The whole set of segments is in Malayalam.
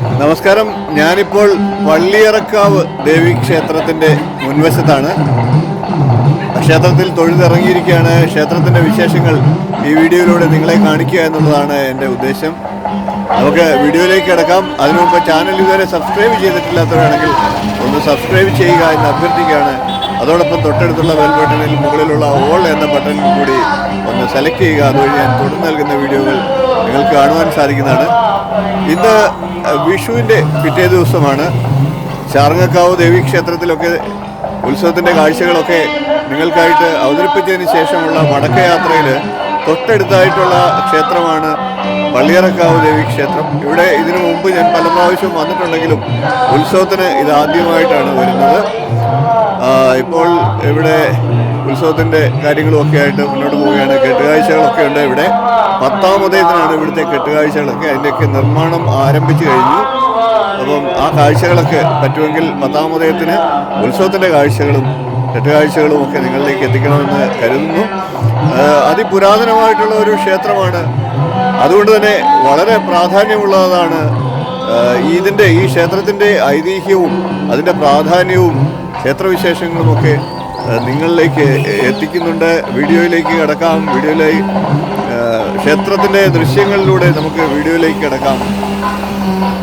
നമസ്കാരം. ഞാനിപ്പോൾ പള്ളിയറക്കാവ് ദേവി ക്ഷേത്രത്തിന്റെ മുൻവശത്താണ്. ക്ഷേത്രത്തിൽ തൊഴുതിറങ്ങിയിരിക്കുകയാണ്. ക്ഷേത്രത്തിന്റെ വിശേഷങ്ങൾ ഈ വീഡിയോയിലൂടെ നിങ്ങളെ കാണിക്കുക എന്നുള്ളതാണ് എന്റെ ഉദ്ദേശം. നമുക്ക് വീഡിയോയിലേക്ക് കിടക്കാം. അതിനു മുമ്പ് ചാനൽ ഇതുവരെ സബ്സ്ക്രൈബ് ചെയ്തിട്ടില്ലാത്തവരാണെങ്കിൽ ഒന്ന് സബ്സ്ക്രൈബ് ചെയ്യുക എന്ന് അഭ്യർത്ഥിക്കുകയാണ്. അതോടൊപ്പം തൊട്ടടുത്തുള്ള ബെൽ ബട്ടണിൽ മുകളിലുള്ള ഓൾ എന്ന ബട്ടണിൽ കൂടി ഒന്ന് സെലക്ട് ചെയ്യുക. അതുവഴി ഞാൻ തുടർന്ന് നൽകുന്ന വീഡിയോകൾ നിങ്ങൾക്ക് കാണുവാൻ സാധിക്കുന്നതാണ്. ഇന്ന് വിഷുവിന്റെ പിറ്റേ ദിവസമാണ് ചാർങ്ങക്കാവ് ദേവി ക്ഷേത്രത്തിലൊക്കെ ഉത്സവത്തിന്റെ കാഴ്ചകളൊക്കെ നിങ്ങൾക്കായിട്ട് അവതരിപ്പിച്ചതിന് ശേഷമുള്ള മടക്കയാത്രയിൽ തൊട്ടടുത്തായിട്ടുള്ള ക്ഷേത്രമാണ് പള്ളിയറക്കാവ് ദേവി ക്ഷേത്രം. ഇവിടെ ഇതിനു മുമ്പ് ഞാൻ പല പ്രാവശ്യം വന്നിട്ടുണ്ടെങ്കിലും ഉത്സവത്തിന് ഇത് ആദ്യമായിട്ടാണ് വരുന്നത്. ഇപ്പോൾ ഇവിടെ ഉത്സവത്തിന്റെ കാര്യങ്ങളുമൊക്കെ ആയിട്ട് മുന്നോട്ട് പോവുകയാണ്. കെട്ടുകാഴ്ചകളൊക്കെ ഉണ്ട് ഇവിടെ. പത്താം ഉദയത്തിനാണ് ഇവിടുത്തെ കെട്ടുകാഴ്ചകളൊക്കെ. അതിന്റെയൊക്കെ നിർമ്മാണം ആരംഭിച്ചു കഴിഞ്ഞു. അപ്പം ആ കാഴ്ചകളൊക്കെ പറ്റുമെങ്കിൽ പത്താം ഉദയത്തിന് ഉത്സവത്തിന്റെ കാഴ്ചകളും കെട്ടുകാഴ്ചകളും ഒക്കെ നിങ്ങളിലേക്ക് എത്തിക്കണമെന്ന് കരുതുന്നു. അതിപുരാതനമായിട്ടുള്ള ഒരു ക്ഷേത്രമാണ്. അതുകൊണ്ട് തന്നെ വളരെ പ്രാധാന്യമുള്ളതാണ് ഇതിന്റെ ഈ ക്ഷേത്രത്തിന്റെ ഐതിഹ്യവും അതിന്റെ പ്രാധാന്യവും ക്ഷേത്രവിശേഷങ്ങളുമൊക്കെ നിങ്ങളിലേക്ക് എത്തിക്കുന്നുണ്ട്. വീഡിയോയിലേക്ക് കിടക്കാം. വീഡിയോയിലേക്ക് ക്ഷേത്രത്തിന്റെ ദൃശ്യങ്ങളിലൂടെ നമുക്ക് വീഡിയോയിലേക്ക് കിടക്കാം.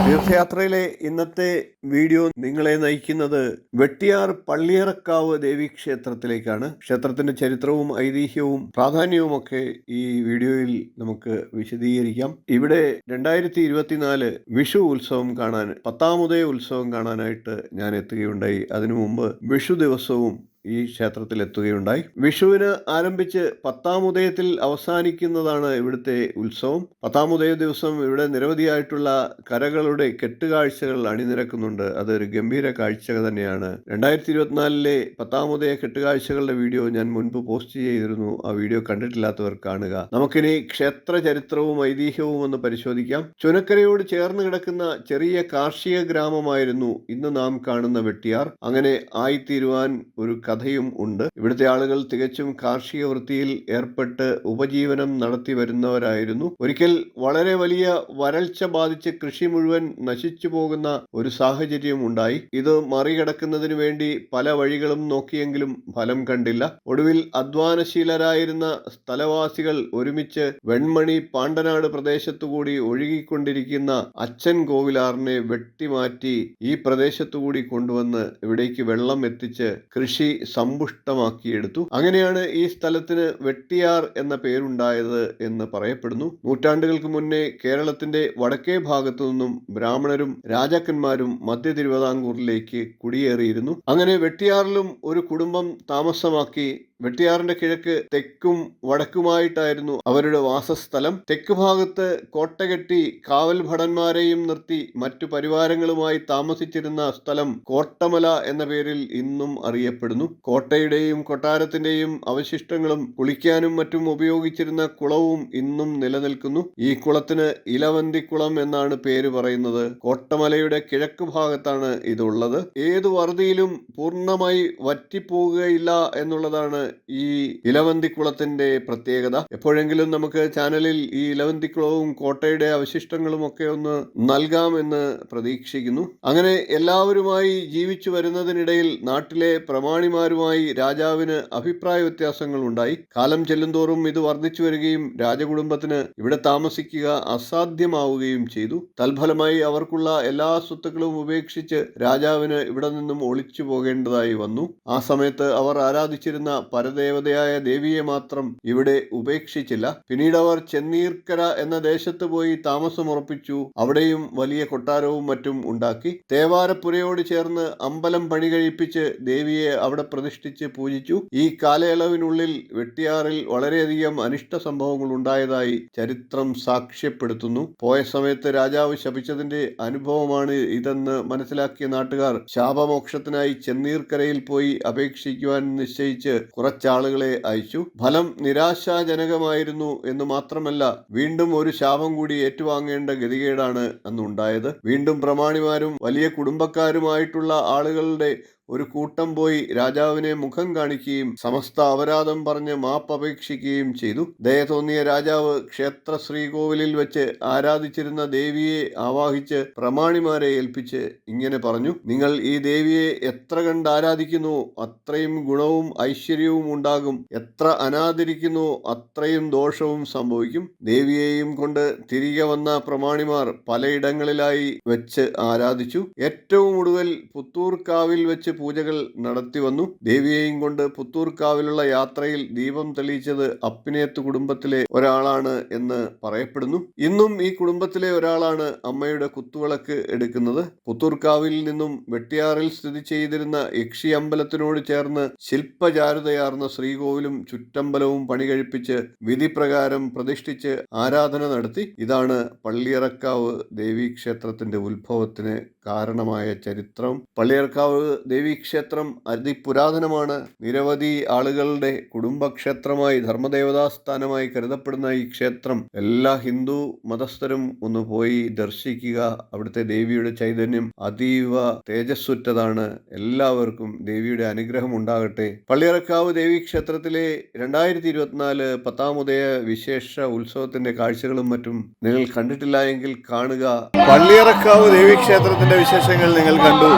തീർത്ഥയാത്രയിലെ ഇന്നത്തെ വീഡിയോ നിങ്ങളെ നയിക്കുന്നത് വെട്ടിയാർ പള്ളിയറക്കാവ് ദേവി ക്ഷേത്രത്തിലേക്കാണ് ക്ഷേത്രത്തിന്റെ ചരിത്രവും ഐതിഹ്യവും പ്രാധാന്യവും ഒക്കെ ഈ വീഡിയോയിൽ നമുക്ക് വിശദീകരിക്കാം. ഇവിടെ രണ്ടായിരത്തി ഇരുപത്തിനാല് വിഷു ഉത്സവം കാണാൻ പത്താമതേ ഉത്സവം കാണാനായിട്ട് ഞാൻ എത്തുകയുണ്ടായി. അതിനു മുമ്പ് വിഷു ദിവസവും ഈ ക്ഷേത്രത്തിൽ എത്തുകയുണ്ടായി വിഷുവിന് ആരംഭിച്ച് പത്താം ഉദയത്തിൽ അവസാനിക്കുന്നതാണ് ഇവിടുത്തെ ഉത്സവം. പത്താം ഉദയ ദിവസം ഇവിടെ നിരവധിയായിട്ടുള്ള കരകളുടെ കെട്ടുകാഴ്ചകൾ അണിനിരക്കുന്നുണ്ട്. അതൊരു ഗംഭീര കാഴ്ച തന്നെയാണ്. രണ്ടായിരത്തി ഇരുപത്തിനാലിലെ പത്താം ഉദയ കെട്ടുകാഴ്ചകളുടെ വീഡിയോ ഞാൻ മുൻപ് പോസ്റ്റ് ചെയ്തിരുന്നു. ആ വീഡിയോ കണ്ടിട്ടില്ലാത്തവർ കാണുക. നമുക്കിനി ക്ഷേത്ര ചരിത്രവും ഐതിഹ്യവും ഒന്ന് പരിശോധിക്കാം. ചുനക്കരയോട് ചേർന്ന് കിടക്കുന്ന ചെറിയ കാർഷിക ഗ്രാമമായിരുന്നു ഇന്ന് നാം കാണുന്ന വെട്ടിയാർ. അങ്ങനെ ആയിത്തീരുവാൻ ഒരു കഥയും ഉണ്ട്. ഇവിടുത്തെ ആളുകൾ തികച്ചും കാർഷിക വൃത്തിയിൽ ഏർപ്പെട്ട് ഉപജീവനം നടത്തി വരുന്നവരായിരുന്നു. ഒരിക്കൽ വളരെ വലിയ വരൾച്ച ബാധിച്ച് കൃഷി മുഴുവൻ നശിച്ചു പോകുന്ന ഒരു സാഹചര്യം ഉണ്ടായി. ഇത് മറികടക്കുന്നതിന് വേണ്ടി പല വഴികളും നോക്കിയെങ്കിലും ഫലം കണ്ടില്ല. ഒടുവിൽ അധ്വാനശീലരായിരുന്ന സ്ഥലവാസികൾ ഒരുമിച്ച് വെൺമണി പാണ്ടനാട് പ്രദേശത്തുകൂടി ഒഴുകിക്കൊണ്ടിരിക്കുന്ന അച്ഛൻ കോവിലാറിനെ വെട്ടിമാറ്റി ഈ പ്രദേശത്തുകൂടി കൊണ്ടുവന്ന് ഇവിടേക്ക് വെള്ളം എത്തിച്ച് കൃഷി സമ്പുഷ്ടമാക്കിയെടുത്തു. അങ്ങനെയാണ് ഈ സ്ഥലത്തിന് വെട്ടിയാർ എന്ന പേരുണ്ടായത് എന്ന് പറയപ്പെടുന്നു. നൂറ്റാണ്ടുകൾക്ക് മുന്നേ കേരളത്തിന്റെ വടക്കേ ഭാഗത്തു നിന്നും ബ്രാഹ്മണരും രാജാക്കന്മാരും മധ്യ തിരുവിതാംകൂറിലേക്ക് കുടിയേറിയിരുന്നു. അങ്ങനെ വെട്ടിയാറിലും ഒരു കുടുംബം താമസമാക്കി വെട്ടിയാറിന്റെ കിഴക്ക് തെക്കും വടക്കുമായിട്ടായിരുന്നു അവരുടെ വാസസ്ഥലം. തെക്ക് ഭാഗത്ത് കോട്ടകെട്ടി കാവൽ ഭടന്മാരെയും നിർത്തി മറ്റു പരിവാരങ്ങളുമായി താമസിച്ചിരുന്ന സ്ഥലം കോട്ടമല എന്ന പേരിൽ ഇന്നും അറിയപ്പെടുന്നു. കോട്ടയുടെയും കൊട്ടാരത്തിന്റെയും അവശിഷ്ടങ്ങളും കുളിക്കാനും മറ്റും ഉപയോഗിച്ചിരുന്ന കുളവും ഇന്നും നിലനിൽക്കുന്നു. ഈ കുളത്തിന് ഇലവന്തിക്കുളം എന്നാണ് പേര് പറയുന്നത്. കോട്ടമലയുടെ കിഴക്ക് ഭാഗത്താണ് ഇതുള്ളത്. ഏതു വറുതിയിലും പൂർണമായി വറ്റിപ്പോകുകയില്ല എന്നുള്ളതാണ് ഈ ഇലവന്തിക്കുളത്തിന്റെ പ്രത്യേകത. എപ്പോഴെങ്കിലും നമുക്ക് ചാനലിൽ ഈ ഇലവന്തിക്കുളവും കോട്ടയുടെ അവശിഷ്ടങ്ങളും ഒക്കെ ഒന്ന് നൽകാമെന്ന് പ്രതീക്ഷിക്കുന്നു. അങ്ങനെ എല്ലാവരുമായി ജീവിച്ചു വരുന്നതിനിടയിൽ നാട്ടിലെ പ്രമാണിമാരുമായി രാജാവിന് അഭിപ്രായ വ്യത്യാസങ്ങൾ ഉണ്ടായി. കാലം ചെല്ലുന്തോറും ഇത് വർദ്ധിച്ചു വരികയും രാജകുടുംബത്തിന് ഇവിടെ താമസിക്കുക അസാധ്യമാവുകയും ചെയ്തു. തൽഫലമായി അവർക്കുള്ള എല്ലാ സ്വത്തുക്കളും ഉപേക്ഷിച്ച് രാജാവിന് ഇവിടെ നിന്നും ഒളിച്ചു പോകേണ്ടതായി വന്നു. ആ സമയത്ത് അവർ ആരാധിച്ചിരുന്ന പരദേവതയായ ദേവിയെ മാത്രം ഇവിടെ ഉപേക്ഷിച്ചില്ല. പിന്നീട് അവർ ചെന്നീർക്കര എന്ന ദേശത്ത് പോയി താമസമുറപ്പിച്ചു അവിടെയും വലിയ കൊട്ടാരവും മറ്റും ഉണ്ടാക്കി. തേവാരപ്പുരയോട് ചേർന്ന് അമ്പലം പണി കഴിപ്പിച്ച് ദേവിയെ അവിടെ പ്രതിഷ്ഠിച്ച് പൂജിച്ചു. ഈ കാലയളവിനുള്ളിൽ വെട്ടിയാറിൽ വളരെയധികം അനിഷ്ട സംഭവങ്ങൾ ഉണ്ടായതായി ചരിത്രം സാക്ഷ്യപ്പെടുത്തുന്നു. പോയ സമയത്ത് രാജാവ് ശപിച്ചതിന്റെ അനുഭവമാണ് ഇതെന്ന് മനസ്സിലാക്കിയ നാട്ടുകാർ ശാപമോക്ഷത്തിനായി ചെന്നീർക്കരയിൽ പോയി അപേക്ഷിക്കുവാൻ നിശ്ചയിച്ച് കുറച്ചാളുകളെ അയച്ചു. ഫലം നിരാശാജനകമായിരുന്നു എന്ന് മാത്രമല്ല വീണ്ടും ഒരു ശാപം കൂടി ഏറ്റുവാങ്ങേണ്ട ഗതികേടാണ് അന്നുണ്ടായത്. വീണ്ടും പ്രമാണിമാരും വലിയ കുടുംബക്കാരുമായിട്ടുള്ള ആളുകളുടെ ഒരു കൂട്ടം പോയി രാജാവിനെ മുഖം കാണിക്കുകയും സമസ്ത അപരാധം പറഞ്ഞ് മാപ്പപേക്ഷിക്കുകയും ചെയ്തു. ദയ തോന്നിയ രാജാവ് ക്ഷേത്ര ശ്രീകോവിലിൽ വെച്ച് ആരാധിച്ചിരുന്ന ദേവിയെ ആവാഹിച്ച് പ്രമാണിമാരെ ഏൽപ്പിച്ച് ഇങ്ങനെ പറഞ്ഞു നിങ്ങൾ ഈ ദേവിയെ എത്ര കണ്ട് ആരാധിക്കുന്നു അത്രയും ഗുണവും ഐശ്വര്യവും ഉണ്ടാകും. എത്ര അനാദരിക്കുന്നു അത്രയും ദോഷവും സംഭവിക്കും. ദേവിയെയും കൊണ്ട് തിരികെ വന്ന പ്രമാണിമാർ പലയിടങ്ങളിലായി വെച്ച് ആരാധിച്ചു. ഏറ്റവും ഒടുവിൽ പുത്തൂർക്കാവിൽ വെച്ച് പൂജകൾ നടത്തിവന്നു ദേവിയെയും കൊണ്ട് പുത്തൂർക്കാവിലുള്ള യാത്രയിൽ ദീപം തെളിയിച്ചത് അപ്പിനേത്ത് കുടുംബത്തിലെ ഒരാളാണ് എന്ന് പറയപ്പെടുന്നു. ഇന്നും ഈ കുടുംബത്തിലെ ഒരാളാണ് അമ്മയുടെ കുത്തുവിളക്ക് എടുക്കുന്നത്. പുത്തൂർക്കാവിൽ നിന്നും വെട്ടിയാറിൽ സ്ഥിതി ചെയ്തിരുന്ന യക്ഷി അമ്പലത്തിനോട് ചേർന്ന് ശില്പചാരുതയാർന്ന ശ്രീകോവിലും ചുറ്റമ്പലവും പണി കഴിപ്പിച്ച് വിധിപ്രകാരം പ്രതിഷ്ഠിച്ച് ആരാധന നടത്തി. ഇതാണ് പള്ളിയറക്കാവ് ദേവീക്ഷേത്രത്തിന്റെ ഉത്ഭവത്തിന് കാരണമായ ചരിത്രം. പള്ളിയർക്കാവ് ദേവീക്ഷേത്രം അതിപുരാതനമാണ് നിരവധി ആളുകളുടെ കുടുംബക്ഷേത്രമായി ധർമ്മദേവതാസ്ഥാനമായി കരുതപ്പെടുന്ന ഈ ക്ഷേത്രം എല്ലാ ഹിന്ദു മതസ്ഥരും ഒന്ന് പോയി ദർശിക്കുക. അവിടുത്തെ ദേവിയുടെ ചൈതന്യം അതീവ തേജസ്സുറ്റതാണ്. എല്ലാവർക്കും ദേവിയുടെ അനുഗ്രഹം ഉണ്ടാകട്ടെ. പള്ളിയറക്കാവ് ദേവീക്ഷേത്രത്തിലെ രണ്ടായിരത്തി ഇരുപത്തിനാല് പത്താമുദയ വിശേഷ ഉത്സവത്തിന്റെ കാഴ്ചകളും മറ്റും നിങ്ങൾ കണ്ടിട്ടില്ല എങ്കിൽ കാണുക. പള്ളിയറക്കാവ് ദേവീക്ഷേത്രത്തിന്റെ വിശേഷങ്ങൾ നിങ്ങൾ കണ്ടു.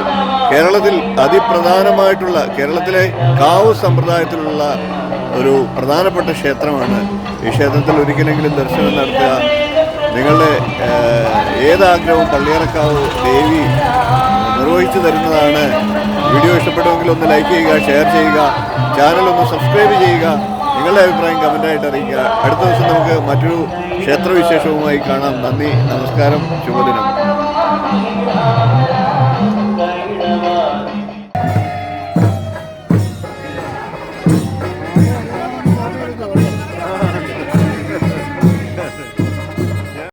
കേരളത്തിൽ അതിപ്രധാനമായിട്ടുള്ള കേരളത്തിലെ കാവ് സമ്പ്രദായത്തിലുള്ള ഒരു പ്രധാനപ്പെട്ട ക്ഷേത്രമാണ് ഈ ക്ഷേത്രത്തിൽ ഒരിക്കലെങ്കിലും ദർശനം നടത്തുക. നിങ്ങളുടെ ഏതാഗ്രഹവും പള്ളിയറക്കാവ് ദേവി നിർവഹിച്ചു തരുന്നതാണ്. വീഡിയോ ഇഷ്ടപ്പെടുമെങ്കിൽ ഒന്ന് ലൈക്ക് ചെയ്യുക ഷെയർ ചെയ്യുക ചാനൽ ഒന്ന് സബ്സ്ക്രൈബ് ചെയ്യുക. നിങ്ങളുടെ അഭിപ്രായം കമന്റായിട്ട് അറിയിക്കുക. അടുത്ത ദിവസം നമുക്ക് മറ്റൊരു ക്ഷേത്രവിശേഷവുമായി കാണാം. നന്ദി നമസ്കാരം ശുഭദിനം.